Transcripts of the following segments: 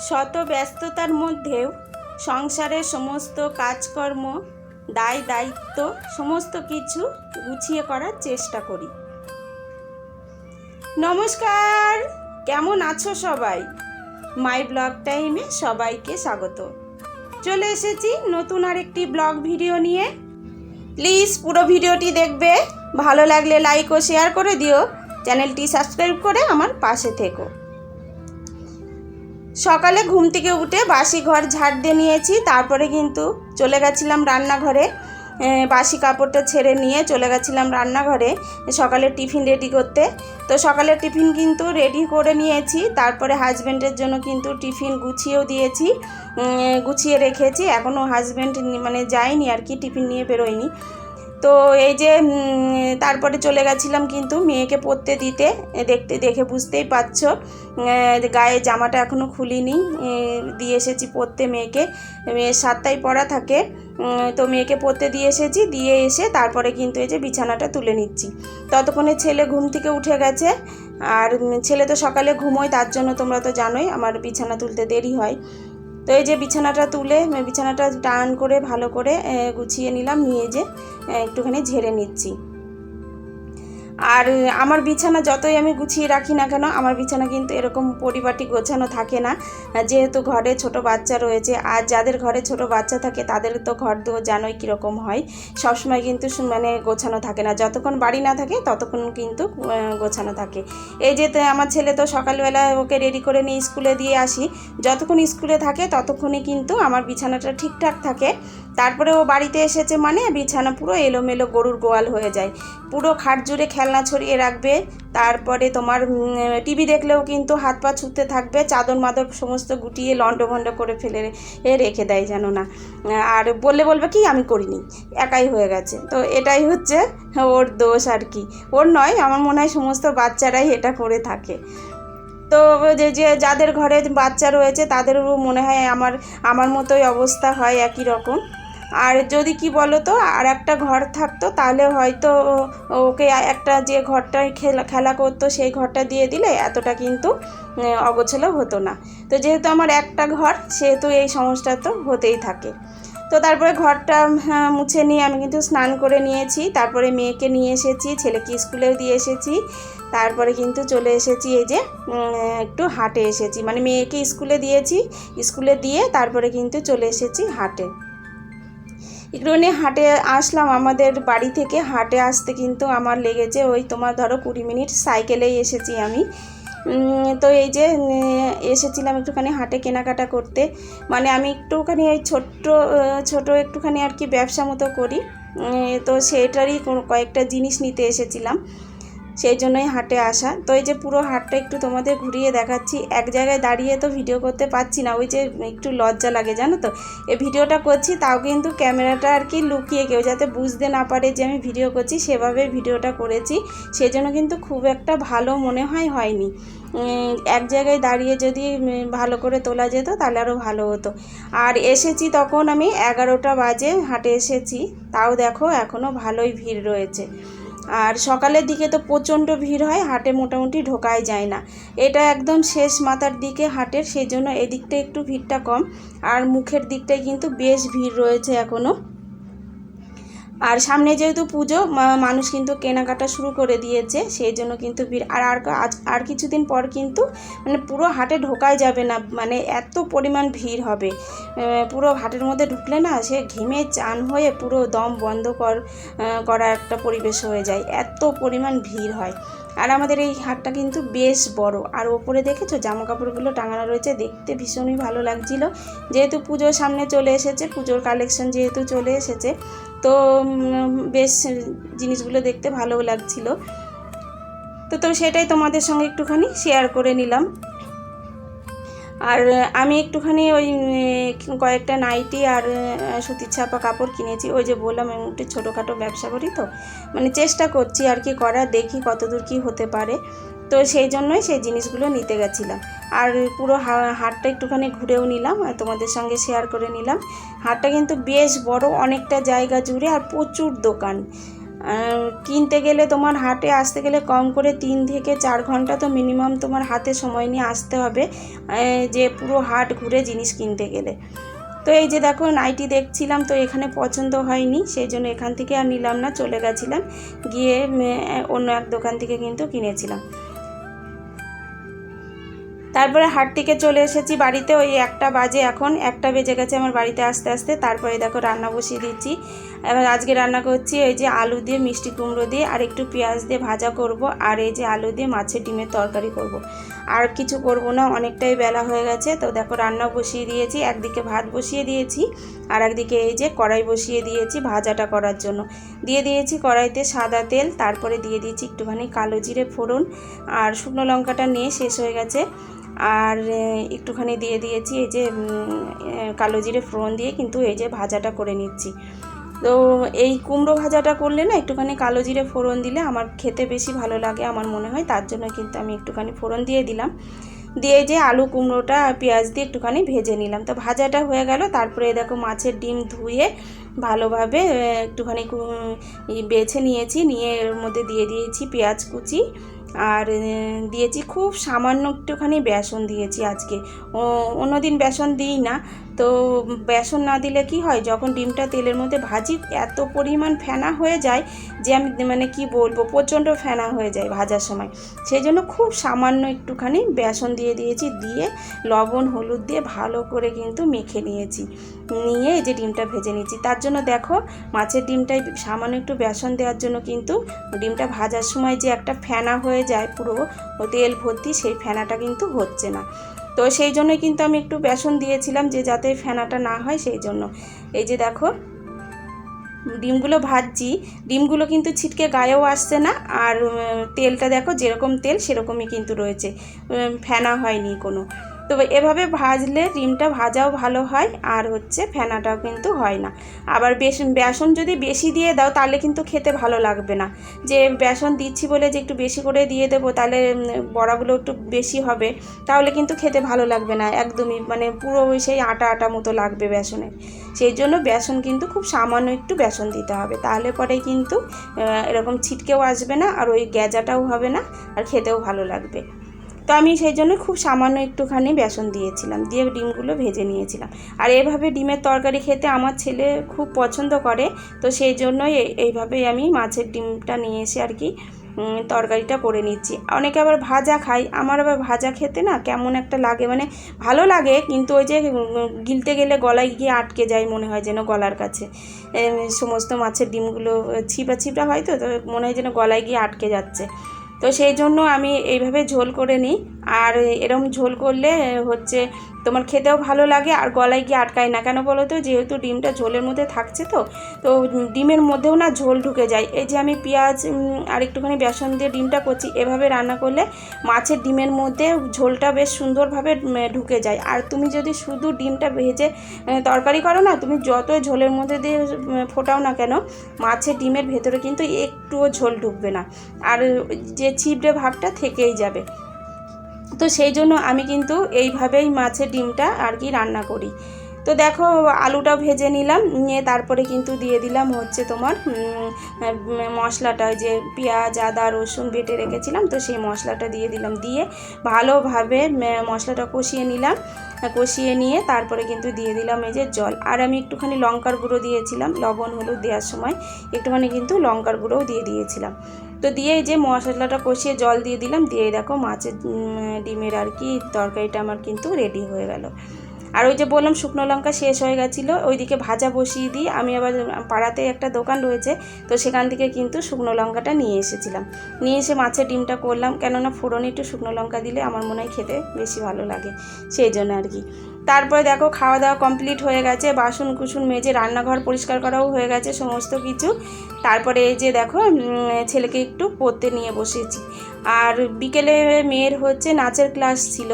শত ব্যস্ততার মধ্যেও সংসারের সমস্ত কাজকর্ম, দায় দায়িত্ব, সমস্ত কিছু গুছিয়ে করার চেষ্টা করি। নমস্কার! কেমন আছো সবাই? মাই ব্লগ টাইমে সবাইকে স্বাগত। চলে এসেছি নতুন আরেকটি ব্লগ ভিডিও নিয়ে। প্লিজ পুরো ভিডিওটি দেখবে। ভালো লাগলে লাইক ও শেয়ার করে দিও। চ্যানেলটি সাবস্ক্রাইব করে আমার পাশে থেকো। সকালে ঘুম থেকে উঠে বাসি ঘর ঝাড় দিয়ে নিয়েছি, তারপরে কিন্তু চলে গেছিলাম রান্নাঘরে। বাসি কাপড়টা ছেড়ে নিয়ে চলে গেছিলাম রান্নাঘরে, সকালে টিফিন রেডি করতে। তো সকালে টিফিন কিন্তু রেডি করে নিয়েছি, তারপরে হাজব্যান্ডের জন্য কিন্তু টিফিন গুছিয়েও দিয়েছি গুছিয়ে রেখেছি। এখনও হাজব্যান্ড মানে যায়নি আর কি, টিফিন নিয়ে বেরোয়নি। তো এই যে তারপরে চলে গেছিলাম কিন্তু মেয়েকে পরতে দিতে। দেখতে, দেখে বুঝতেই পারছ। গায়ে জামাটা এখনও খুলিনি। দিয়ে এসেছি পরতে মেয়েকে। মেয়ের সাতটায় পড়া থাকে। তো মেয়েকে পরতে দিয়ে এসেছি। দিয়ে এসে তারপরে কিন্তু এই যে বিছানাটা তুলে নিচ্ছি। ততক্ষণে ছেলে ঘুম থেকে উঠে গেছে। আর ছেলে তো সকালে ঘুমোয়, তার জন্য তোমরা তো জানোই আমার বিছানা তুলতে দেরি হয়। তো এই যে বিছানাটা তুলে বিছানাটা টান করে, ভালো করে গুছিয়ে নিলাম, নিয়ে যে একটুখানি ঝেড়ে নিচ্ছি। আর আমার বিছানা যতই আমি গুছিয়ে রাখি না কেন, আমার বিছানা কিন্তু এরকম পরিপাটি গোছানো থাকে না। যেহেতু ঘরে ছোট বাচ্চা রয়েছে, আর যাদের ঘরে ছোট বাচ্চা থাকে, তাদের তো ঘর দুয়ার জানোই কীরকম হয়। সবসময় কিন্তু মানে গোছানো থাকে না। যতক্ষণ বাড়ি না থাকে, ততক্ষণ কিন্তু গোছানো থাকে। এই যে আমার ছেলে তো সকালবেলা ওকে রেডি করে নিয়ে স্কুলে দিয়ে আসি। যতক্ষণ স্কুলে থাকে, ততক্ষণই কিন্তু আমার বিছানাটা ঠিকঠাক থাকে। তারপরে ও বাড়িতে এসেছে মানে বিছানা পুরো এলোমেলো গরুর গোয়াল হয়ে যায়। পুরো খাট জুড়ে খেলনা ছড়িয়ে রাখবে। তারপরে তোমার টিভি দেখলেও কিন্তু হাত পা ছুটতে থাকবে। চাদর মাদর সমস্ত গুটিয়ে লন্ডভন্ড করে ফেলে রেখে দেয় যেন না। আর বললে বলবে কি, আমি করিনি, একাই হয়ে গেছে। তো এটাই হচ্ছে ওর দোষ আর কি। ওর নয়, আমার মনে হয় সমস্ত বাচ্চারাই এটা করে থাকে। তো যে যে যাদের ঘরে বাচ্চা রয়েছে, তাদেরও মনে হয় আমার আমার মতোই অবস্থা হয় একই রকম। আর যদি কি বলো তো আর একটা ঘর থাকতো তাহলে হয়তো ওকে একটা যে ঘরটায় খেলা খেলা করতো সেই ঘরটা দিয়ে দিলে এতটা কিন্তু অগোছালো হতো না। তো যেহেতু আমার একটা ঘর সেহেতু এই সমস্যা তো হতেই থাকে। তো তারপরে ঘরটা হ্যাঁ, মুছে নিয়ে আমি কিন্তু স্নান করে নিয়েছি তারপরে মেয়েকে নিয়ে এসেছি ছেলেকে স্কুলেও দিয়ে এসেছি তারপরে কিন্তু চলে এসেছি এই যে একটু হাটে এসেছি। মানে মেয়েকে স্কুলে দিয়েছি স্কুলে দিয়ে তারপরে কিন্তু চলে এসেছি হাটে। একটুখানি হাটে আসলাম আমাদের বাড়ি থেকে। হাটে আসতে কিন্তু আমার লেগেছে। ওই তোমার ধরো কুড়ি মিনিট সাইকেলেই এসেছি আমি। তো এই যে এসেছিলাম একটুখানি হাটে কেনাকাটা করতে। মানে আমি একটুখানি ওই ছোট্ট ছোটো একটুখানি আর কি ব্যবসা মতো করি। তো সেটারই কয়েকটা জিনিস নিতে এসেছিলাম। সেই জন্যই হাটে আসা। তো এই যে পুরো হাটটা একটু তোমাদের ঘুরিয়ে দেখাচ্ছি। এক জায়গায় দাঁড়িয়ে তো ভিডিও করতে পারছি না। ওই যে একটু লজ্জা লাগে, জানো তো? এই ভিডিওটা করছি, তাও কিন্তু ক্যামেরাটা আর কি লুকিয়ে কেউ যাতে বুঝতে না পারে যে আমি ভিডিও করছি, সেভাবে ভিডিওটা করেছি। সেই জন্য কিন্তু খুব একটা ভালো মনে হয় হয়নি। এক জায়গায় দাঁড়িয়ে যদি ভালো করে তোলা যেত, তাহলে আরও ভালো হতো। আর এসেছি তখন আমি এগারোটা বাজে, হাটে এসেছি। তাও দেখো এখনও ভালোই ভিড় রয়েছে। আর সকালের দিকে তো প্রচণ্ড ভিড় হয়, হাটে মোটামুটি ঢোকাই যায় না। এটা একদম শেষ মাথার দিকে হাটের, সেই জন্য এদিকটা একটু ভিড়টা কম। আর মুখের দিকটায় কিন্তু বেশ ভিড় রয়েছে এখনও আর সামনে যেহেতু পুজো মানুষ কিন্তু কেনাকাটা শুরু করে দিয়েছে, সেই জন্য কিন্তু ভিড়, আর আর আর কিছুদিন পর কিন্তু মানে পুরো হাটে ঢোকাই যাবে না মানে এত পরিমাণ ভিড় হবে। পুরো হাটের মধ্যে ঢুকলে না সে ঘেমে চান হয়ে পুরো দম বন্ধ কর করা একটা পরিবেশ হয়ে যায়, এত পরিমাণ ভিড় হয়। আর আমাদের এই হাটটা কিন্তু বেশ বড়, আর ওপরে দেখেছ জামা কাপড়গুলো টাঙানো রয়েছে, দেখতে ভীষণই ভালো লাগছিল। যেহেতু পুজোর সামনে চলে এসেছে, পুজোর কালেকশন যেহেতু চলে এসেছে বেশ জিনিসগুলো দেখতে ভালোও লাগছিল। তো তো সেটাই তোমাদের সঙ্গে একটুখানি শেয়ার করে নিলাম। আর আমি একটুখানি ওই কয়েকটা নাইটি আর সুতির ছাপা কাপড় কিনেছি। ওই যে বললাম আমি একটু ছোটোখাটো ব্যবসা করি তো। মানে চেষ্টা করছি আর কি করার, দেখি কতদূর কি হতে পারে। তো সেই জন্যই সেই জিনিসগুলো নিতে গেছিলাম। আর পুরো হাটটা একটুখানি ঘুরেও নিলাম, আর তোমাদের সঙ্গে শেয়ার করে নিলাম। হাটটা কিন্তু বেশ বড়, অনেকটা জায়গা জুড়ে, আর প্রচুর দোকান। কিনতে গেলে তোমার হাটে আসতে গেলে কম করে তিন থেকে চার ঘণ্টা তো মিনিমাম তোমার হাতে সময় নিয়ে আসতে হবে যে পুরো হাট ঘুরে জিনিস কিনতে গেলে। তো এই যে দেখো, নাইটি দেখছিলাম তো এখানে পছন্দ হয়নি, সেই জন্য এখান থেকে আর নিলাম না, চলে গেছিলাম, গিয়ে অন্য এক দোকান থেকে কিন্তু কিনেছিলাম। তারপরে হাট থেকে চলে এসেছি বাড়িতে, ওই একটা বাজে এখন, একটা বেজে গেছে আমার বাড়িতে আসতে আসতে, তারপরে দেখো রান্না বসিয়ে দিচ্ছি। এবার আজকে রান্না করছি এই যে আলু দিয়ে, মিষ্টি কুমড়ো দিয়ে, আর একটু পেঁয়াজ দিয়ে ভাজা করব, আর এই যে আলু দিয়ে মাছের ডিমের তরকারি করব। আর কিছু করব না, অনেকটাই বেলা হয়ে গেছে, তো দেখো রান্না বসিয়ে দিয়েছি, একদিকে ভাত বসিয়ে দিয়েছি, আর একদিকে এই যে কড়াই বসিয়ে দিয়েছি ভাজাটা করার জন্য। দিয়ে দিয়েছি কড়াইতে সাদা তেল, তারপরে দিয়ে দিয়েছি একটুখানি কালো জিরে ফোড়ন, আর শুকনো লঙ্কাটা নিয়ে শেষ হয়ে গেছে। আর একটুখানি দিয়ে দিয়েছি এই যে কালো জিরে ফোড়ন দিয়ে কিন্তু এই যে ভাজাটা করে নিচ্ছি। তো এই কুমড়ো ভাজাটা করলে না একটুখানি কালো জিরে ফোড়ন দিলে আমার খেতে বেশি ভালো লাগে আমার মনে হয়, তার জন্য কিন্তু আমি একটুখানি ফোড়ন দিয়ে দিলাম। দিয়ে যে আলু কুমড়োটা পেঁয়াজ দিয়ে একটুখানি ভেজে নিলাম। তো ভাজাটা হয়ে গেল, তারপরে দেখো মাছের ডিম ধুয়ে ভালোভাবে একটুখানি বেছে নিয়েছি, নিয়ে এর মধ্যে দিয়ে দিয়েছি পেঁয়াজ কুচি। আর দিয়েছি খুব সামান্য একটুখানি বেসন দিয়েছি আজকে। ও, অন্যদিন বেসন দিই না তো বেসন না দিলে কি হয়? যখন ডিমটা তেলের মধ্যে ভাজি, এত পরিমাণ ফেনা হয়ে যায় যে আমি মানে কি বলব, প্রচণ্ড ফেনা হয়ে যায় ভাজার সময়। সেই জন্য খুব সামান্য একটুখানি বেসন দিয়ে দিয়েছি, দিয়ে লবণ, হলুদ দিয়ে ভালো করে কিন্তু মেখে নিয়েছি। নিয়ে এই যে ডিমটা ভেজে নিয়েছি। তার জন্য দেখো, মাছের ডিমটায় সামান্য একটু বেসন দেওয়ার জন্য কিন্তু ডিমটা ভাজার সময় যে একটা ফেনা হয়ে যায় পুরো তেল ভর্তি, সেই ফেনাটা কিন্তু হচ্ছে না। তো সেই জন্য কিন্তু আমি একটু বেসন দিয়েছিলাম যে যাতে ফেনাটা না হয় সেই জন্য। এই যে দেখো, ডিমগুলো ভাজছি। ডিমগুলো কিন্তু ছিটকে গায়েও আসছে না, আর তেলটা দেখো, যেরকম তেল সেরকমই কিন্তু রয়েছে। ফেনা হয়নি কোনো। তো এভাবে ভাজলে ডিমটা ভাজাও ভালো হয়, আর হচ্ছে ফেনাটাও কিন্তু হয় না। আবার বেশ বেসন যদি বেশি দিয়ে দাও, তাহলে কিন্তু খেতে ভালো লাগবে না। যে বেসন দিচ্ছি বলে যে একটু বেশি করে দিয়ে দেবো, তাহলে বড়াগুলো একটু বেশি হবে, তাহলে কিন্তু খেতে ভালো লাগবে না। একদমই মানে পুরো সেই আটা আটা মতো লাগবে বেসনের। সেই জন্য বেসন কিন্তু খুব সামান্য একটু বেসন দিতে হবে। তাহলে পরে কিন্তু এরকম ছিটকেও আসবে না, আর ওই গ্যাজাটাও হবে না, আর খেতেও ভালো লাগবে। তো আমি সেই জন্য খুব সামান্য একটুখানি বেসন দিয়েছিলাম, দিয়ে ডিমগুলো ভেজে নিয়েছিলাম। আর এভাবে ডিমের তরকারি খেতে আমার ছেলে খুব পছন্দ করে, তো সেই জন্যই এই- এইভাবেই আমি মাছের ডিমটা নিয়ে এসে আর কি তরকারিটা করে নিচ্ছি। অনেকে আবার ভাজা খায়, আমার আবার ভাজা খেতে না কেমন একটা লাগে মানে ভালো লাগে, কিন্তু ওই যে গিলতে গেলে গলায় গিয়ে আটকে যায় মনে হয় যেন গলার কাছে। সমস্ত মাছের ডিমগুলো ছিপা ছিপড়া হয় তো মনে হয় যেন গলায় গিয়ে আটকে যাচ্ছে। তো সেই জন্য আমি এইভাবে ঝোল করে নিই। আর এরম ঝোল করলে হচ্ছে তোমার খেতেও ভালো লাগে আর গলায় গিয়ে আটকায় না। কেন বলো তো? যেহেতু ডিমটা ঝোলের মধ্যে থাকছে তো তো ডিমের মধ্যেও না ঝোল ঢুকে যায়। এই যে আমি পেঁয়াজ আর একটুখানি বেসন দিয়ে ডিমটা করছি, এভাবে রান্না করলে মাছের ডিমের মধ্যে ঝোলটা বেশ সুন্দরভাবে ঢুকে যায়। আর তুমি যদি শুধু ডিমটা ভেজে তরকারি করো না, তুমি যত ঝোলের মধ্যে দিয়ে ফোটাও না কেন, মাছের ডিমের ভেতরে কিন্তু একটুও ঝোল ঢুকবে না। আর যে ছিপড়ে ভাবটা থেকেই যাবে। তো সেই জন্য আমি কিন্তু এইভাবেই মাছের ডিমটা আর কি রান্না করি। তো দেখো, আলুটা ভেজে নিলাম, নিয়ে তারপরে কিন্তু দিয়ে দিলাম হচ্ছে তোমার মশলাটা যে পেঁয়াজ, আদা, রসুন বেটে রেখেছিলাম, তো সেই মশলাটা দিয়ে দিলাম। দিয়ে ভালোভাবে মশলাটা কষিয়ে নিলাম কষিয়ে নিয়ে তারপরে কিন্তু দিয়ে দিলাম এই যে জল। আর আমি একটুখানি লঙ্কার গুঁড়ো দিয়েছিলাম, লবণ, হলুদ দেওয়ার সময় একটুখানি কিন্তু লঙ্কার গুঁড়োও দিয়ে দিয়েছিলাম। তো দিয়ে যে মশলাটা কষিয়ে জল দিয়ে দিলাম, দিয়ে দেখো মাছের ডিমের আর কি তরকারিটা আমার কিন্তু রেডি হয়ে গেল। আর ওই যে বললাম শুকনো লঙ্কা শেষ হয়ে গেছিল, ওইদিকে ভাজা বসিয়ে দিই আমি আবার পাড়াতে একটা দোকান রয়েছে, তো সেখান থেকে কিন্তু শুকনো লঙ্কাটা নিয়ে এসেছিলাম। নিয়ে এসে মাছের ডিমটা করলাম, কেননা ফোড়নে একটু শুকনো লঙ্কা দিলে আমার মনে হয় খেতে বেশি ভালো লাগে, সেই জন্য আর কি। তারপরে দেখো খাওয়া দাওয়া কমপ্লিট হয়ে গেছে, বাসন কুসুন মেজে রান্নাঘর পরিষ্কার করাও হয়ে গেছে সমস্ত কিছু। তারপরে এই যে দেখো ছেলেকে একটু পড়তে নিয়ে বসেছি। আর বিকেলে মেয়ের হচ্ছে নাচের ক্লাস ছিল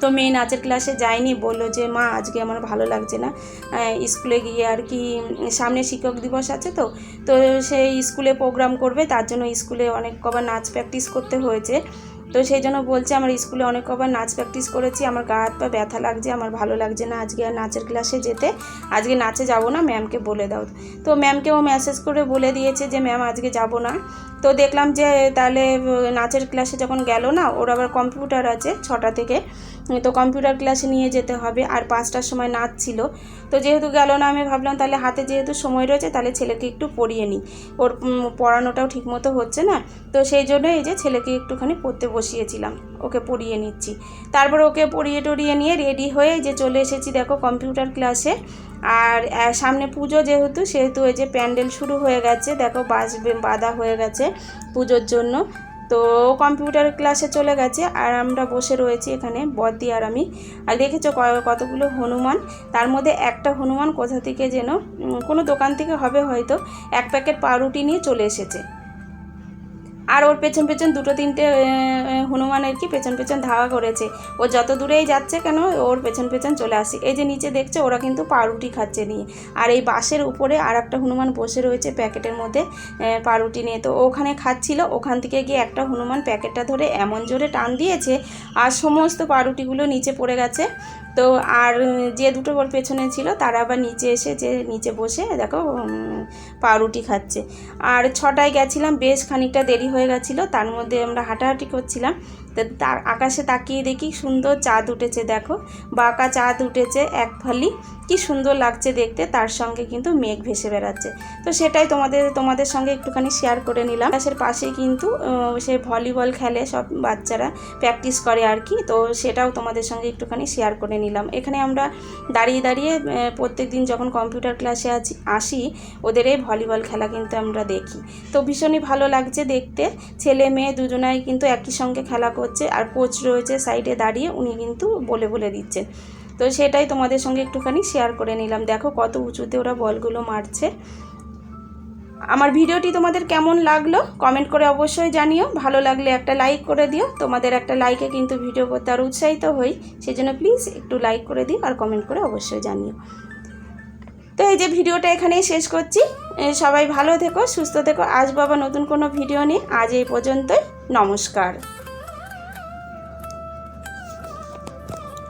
তো মেয়ে নাচের ক্লাসে যায়নি, বলল যে, মা, আজকে আমার ভালো লাগছে না। স্কুলে গিয়ে আর কি সামনে শিক্ষক দিবস আছে তো তো সেই স্কুলে প্রোগ্রাম করবে, তার জন্য স্কুলে অনেক কবার নাচ প্র্যাকটিস করতে হয়েছে। তো সেই জন্য বলছে, আমার স্কুলে অনেক কবার নাচ প্র্যাকটিস করেছি, আমার গা হাত পা ব্যথা লাগছে, আমার ভালো লাগছে না, আজকে আর নাচের ক্লাসে যেতে, আজকে নাচে যাব না ম্যামকে বলে দাও। তো ম্যামকে ও মেসেজ করে বলে দিয়েছে যে ম্যাম আজকে যাব না। তো দেখলাম যে তাহলে নাচের ক্লাসে যখন গেল না, ওর আবার কম্পিউটার আছে ছটা থেকে তো কম্পিউটার ক্লাসে নিয়ে যেতে হবে, আর পাঁচটার সময় নাচ ছিল। তো যেহেতু গেল না, আমি ভাবলাম তাহলে হাতে যেহেতু সময় রয়েছে, তাহলে ছেলেকে একটু পড়িয়ে নিই। ওর পড়ানোটাও ঠিকমতো হচ্ছে না, তো সেই জন্য এই যে ছেলেকে একটুখানি পড়তে বসিয়েছিলাম, ওকে পড়িয়ে নিচ্ছি। তারপর ওকে পড়িয়ে টড়িয়ে নিয়ে রেডি হয়ে যে চলে এসেছি, দেখো কম্পিউটার ক্লাসে। আর সামনে পুজো যেহেতু, সেহেতু এই যে প্যান্ডেল শুরু হয়ে গেছে। দেখো বাস বাঁধা হয়ে গেছে পুজোর জন্য। তো কম্পিউটার ক্লাসে চলে গেছে আর আমরা বসে রয়েছি এখানে বদি আর আমি। আর দেখেছ কতগুলো হনুমান? তার মধ্যে একটা হনুমান কোথা থেকে যেন কোনো দোকান থেকে হবে হয়তো, এক প্যাকেট পাউরুটি নিয়ে চলে এসেছে। আর ওর পেছন পেছন দুটো তিনটে হনুমান আর কি পেছন পেছন ধাওয়া করেছে। ও যত দূরেই যাচ্ছে কেন, ওর পেছন পেছন চলে আসে। এই যে নিচে দেখছে, ওরা কিন্তু পাউরুটি খাচ্ছে নিয়ে। আর এই বাসের উপরে আর একটা হনুমান বসে রয়েছে প্যাকেটের মধ্যে পাউরুটি নিয়ে। তো ওখানে খাচ্ছিল, ওখান থেকে গিয়ে একটা হনুমান প্যাকেটটা ধরে এমন জোরে টান দিয়েছে, আর সমস্ত পাউরুটিগুলো নিচে পড়ে গেছে। তো আর যে দুটো ওর পেছনে ছিল, তারা আবার নিচে এসে যে নিচে বসে, দেখো পাউরুটি খাচ্ছে। আর ছটায় গেছিলাম, বেশ খানিকটা দেরি হয়ে গেছিল, তার মধ্যে আমরা হাঁটাহাঁটি করছিলাম। তো তার আকাশে তাকিয়ে দেখি সুন্দর চাঁদ উঠেছে, দেখো। বাঁকা চাঁদ উঠেছে এক ফালি। কি সুন্দর লাগছে দেখতে, তার সঙ্গে কিন্তু মেঘ ভেসে বেড়াচ্ছে। তো সেটাই তোমাদের তোমাদের সঙ্গে একটুখানি শেয়ার করে নিলাম। ক্লাসের পাশেই কিন্তু সে ভলিবল খেলে সব বাচ্চারা প্র্যাকটিস করে আর কি। তো সেটাও তোমাদের সঙ্গে একটুখানি শেয়ার করে নিলাম। এখানে আমরা দাঁড়িয়ে দাঁড়িয়ে প্রত্যেক দিন যখন কম্পিউটার ক্লাসে আছি, আসি, ওদের এই ভলিবল খেলা কিন্তু আমরা দেখি। তো ভীষণই ভালো লাগছে দেখতে। ছেলে মেয়ে দুজনাই কিন্তু একই সঙ্গে খেলা করছে আর কোচ রয়েছে সাইডে দাঁড়িয়ে উনি কিন্তু বলে বলে দিচ্ছেন তো সেটাই তোমাদের সঙ্গে একটুখানি শেয়ার করে নিলাম। দেখো কত উঁচুতে ওরা বলগুলো মারছে। আমার ভিডিওটি তোমাদের কেমন লাগল কমেন্ট করে অবশ্যই জানিও। ভালো লাগলে একটা লাইক করে দিও। তোমাদের একটা লাইকে কিন্তু ভিডিও করতে আরও উৎসাহিত হই। সেই জন্য প্লিজ একটু লাইক করে দিও আর কমেন্ট করে অবশ্যই জানিও। তো এই যে ভিডিওটা এখানেই শেষ করছি। সবাই ভালো থেকো, সুস্থ থেকো। আজ বাবা নতুন কোনো ভিডিও নিয়ে। আজ এই পর্যন্তই। নমস্কার।